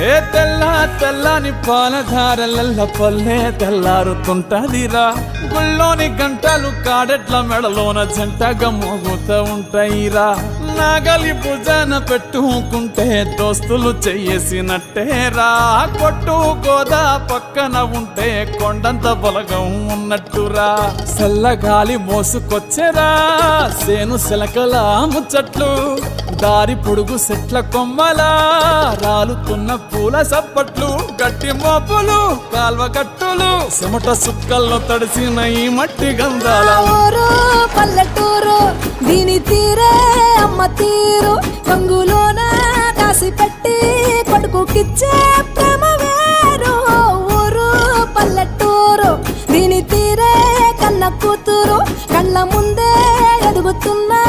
ఏ తెల్ల తెల్లని పాలధారలల్ల పల్లె తెల్లారుతుంటదిరా. గుళ్ళోని గంటలు కాడెట్ల మెడలోన జంటగా మోగుతూ ఉంటాయిరా. నాగలి భుజాన పెట్టుకుంటే దోస్తులు చెయ్యేసినట్టేరా కొట్టు గోదా పక్కన ఉంటే కొండంత బలగం ఉన్నట్టురా. చల్లగాలి మోసుకొచ్చెరా సేను శిలకల ముచ్చట్లు. దారి పొడుగు సెట్ల కొమ్మలా రాలుతున్న పూల సప్పట్లు గట్టి మోపులు కాల్వ కట్టులు చెమట సుక్కల్లో తడిసిన ఈ మట్టి గంధాల. పల్లెటూరు దీని తీరే అమ్మ తీరు. రంగులోన కాసి పెట్టి కొడుకుకిచ్చే కళ్ళ ముందే ఎదుగుతున్నా